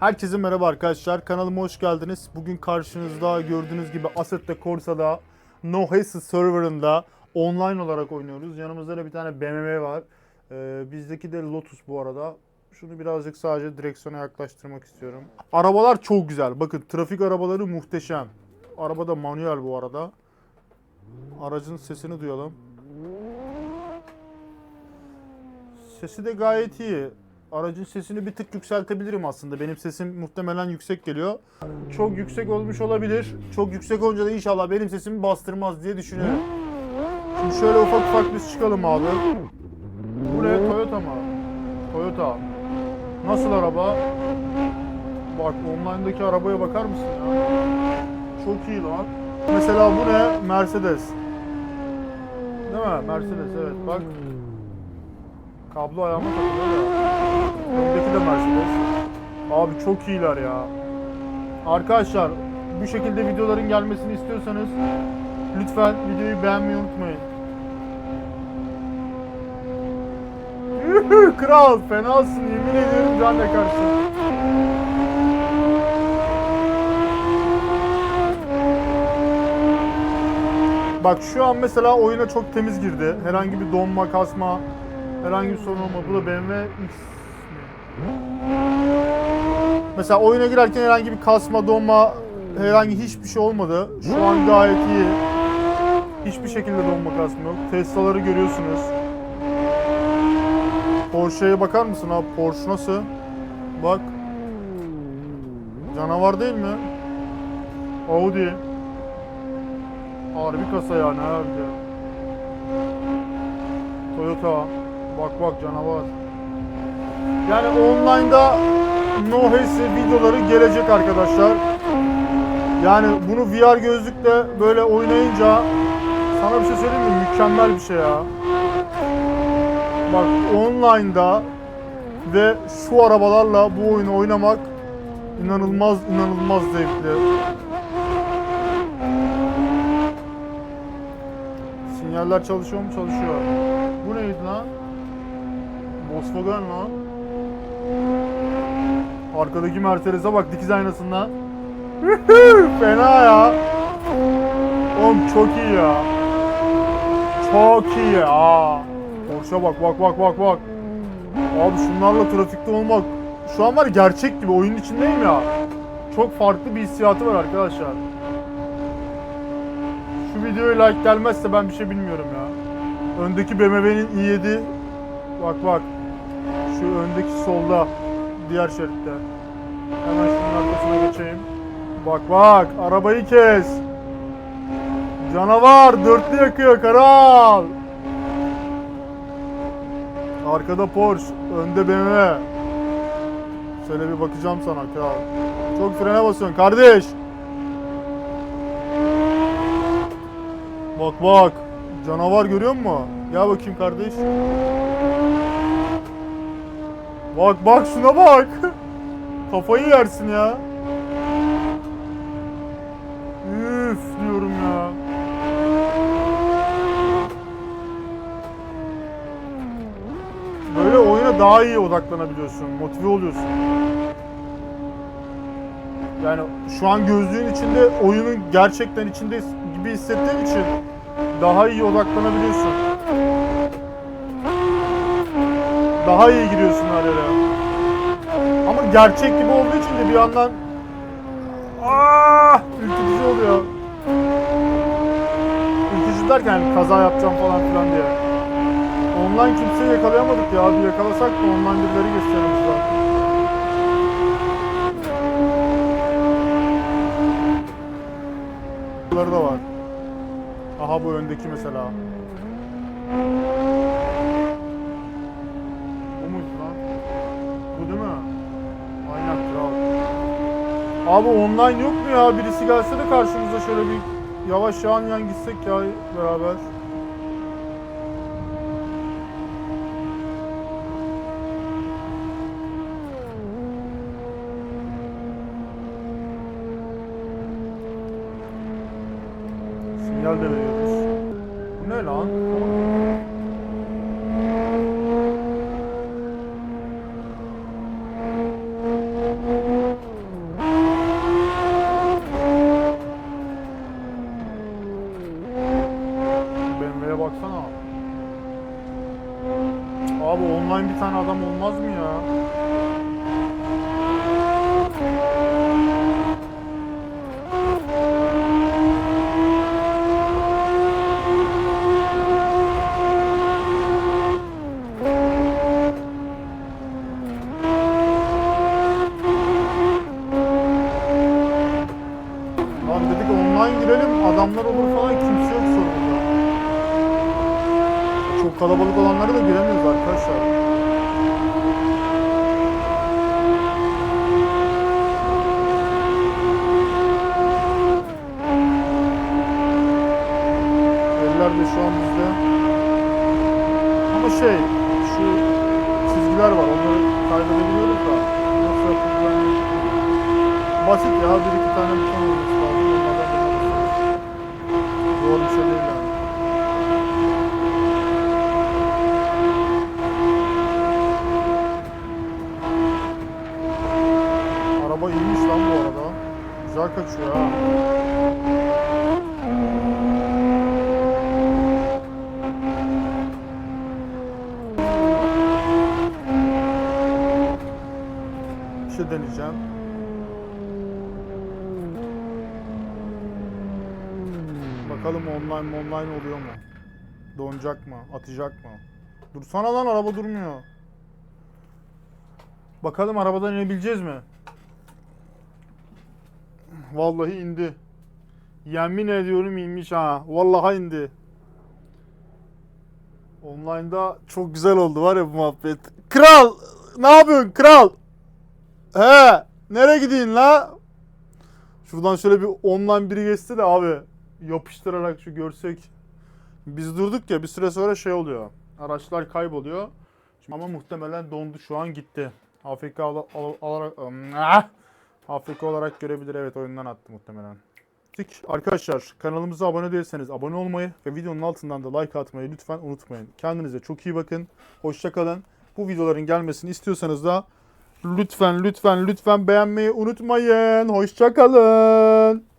Herkese merhaba arkadaşlar. Kanalıma hoş geldiniz. Bugün karşınızda gördüğünüz gibi Assetto Corsa'da No Hassle serverında online olarak oynuyoruz. Yanımızda da bir tane BMW var. Ee, bizdeki de Lotus bu arada. Şunu birazcık sadece direksiyona yaklaştırmak istiyorum. Arabalar çok güzel. Bakın trafik arabaları muhteşem. Araba da manuel bu arada. Aracın sesini duyalım. Sesi de gayet iyi. Aracın sesini bir tık yükseltebilirim aslında. Benim sesim muhtemelen yüksek geliyor. Çok yüksek olmuş olabilir. Çok yüksek olunca da inşallah benim sesimi bastırmaz diye düşünüyorum. Şimdi şöyle ufak ufak biz çıkalım abi. Bu ne? Toyota mı? Toyota. Nasıl araba? Bak online'daki arabaya bakar mısın ya? Çok iyi lan. Mesela bu ne? Mercedes. Değil mi? Mercedes evet bak. Kablo ayağıma takılıyor da. Öndeki de Mercedes. Abi çok iyiler ya. Arkadaşlar bu şekilde videoların gelmesini istiyorsanız lütfen videoyu beğenmeyi unutmayın. Yuhu, Kral fenasın yemin ediyorum can yakarsın. Bak şu an mesela oyuna çok temiz girdi. Herhangi bir donma, kasma, herhangi bir sorun olmadı. Bu da BMW X? Mesela oyuna girerken herhangi bir kasma, donma, herhangi hiçbir şey olmadı. Şu an gayet iyi. Hiçbir şekilde donma kasma yok. Tesla'ları görüyorsunuz. Porsche'ye bakar mısın abi? Porsche nasıl? Bak. Canavar değil mi? Audi. Harbi kasa yani abi. Toyota. Bak bak canavar. Yani online'da No Hassle videoları gelecek arkadaşlar. Yani bunu VR gözlükle böyle oynayınca sana bir şey söyleyeyim mi? Mükemmel bir şey ya. Bak online'da ve şu arabalarla bu oyunu oynamak inanılmaz inanılmaz zevkli. Sinyaller çalışıyor mu? Çalışıyor. Bu neydi lan? Volkswagen lan. Arkadaki Mercedes'e bak dikiz aynasından. Fena ya. Oğlum çok iyi ya. Çok iyi ya. Porsche bak bak bak bak bak. Abi şunlarla trafikte olmak. Şu an var gerçek gibi oyunun içindeyim ya. Çok farklı bir hissiyatı var arkadaşlar. Şu videoya like gelmezse ben bir şey bilmiyorum ya. Öndeki BMW'nin i7 bak bak. Şu öndeki solda diğer şeritte. Hemen şunun arkasına geçeyim. Bak bak arabayı kes. Canavar dörtlü yakıyor karal. Arkada Porsche, önde BMW. Şöyle bir bakacağım sana kral. Çok frene basıyorsun kardeş. Bak bak. Canavar görüyor musun? Gel bakayım kardeş. Bak bak şuna bak. Kafayı yersin ya. Üf diyorum ya. Böyle oyuna daha iyi odaklanabiliyorsun, motive oluyorsun. Yani şu an gözlüğün içinde oyunun gerçekten içinde gibi hissettiğin için daha iyi odaklanabiliyorsun. Daha iyi giriyorsun her yere. Ama gerçek gibi olduğu için de bir yandan ah ürkütücü oluyor. Ürkütücü derken hani kaza yapacağım falan filan diye. Online kimseyi yakalayamadık ya. Bir yakalasak da online birileri zaten. Bunları da var. Aha bu öndeki mesela. Bu muydu lan? Bu değil mi? Aynen kral. Abi online yok mu ya? Birisi gelse de karşımıza şöyle bir yavaş yan yan gitsek ya beraber. Sinyal de veriyoruz. Bu ne lan? olmaz mı ya? Dedik online girelim adamlar olur falan kimse yok. Çok kalabalık olanlara da giremiyoruz artık. Ama şey, şu çizgiler var. Onları kaydedebiliyoruz da. Nasıl yapılacağını Basit ya. Bir iki tane buton olması lazım. Onlardan da. Zor bir şey değil yani. Araba iyiymiş lan bu arada. Güzel kaçıyor ha. Şey deneyeceğim. Bakalım online online oluyor mu? Donacak mı? Atacak mı? Dursana lan araba durmuyor. Bakalım arabadan inebileceğiz mi? Vallahi indi. Yemin ediyorum inmiş ha. Vallahi indi. Online'da çok güzel oldu var ya bu muhabbet. Kral! Ne yapıyorsun kral? He, nereye gideyim la? Şuradan şöyle bir online biri geçti de abi yapıştırarak şu görsek. Biz durduk ya bir süre sonra şey oluyor. Araçlar kayboluyor. Şimdi ama muhtemelen dondu şu an gitti. AFK ala- alarak Ah! AFK olarak görebilir evet oyundan attı muhtemelen. Arkadaşlar kanalımıza abone değilseniz abone olmayı ve videonun altından da like atmayı lütfen unutmayın. Kendinize çok iyi bakın. Hoşça kalın. Bu videoların gelmesini istiyorsanız da Lütfen lütfen lütfen beğenmeyi unutmayın. Hoşça kalın.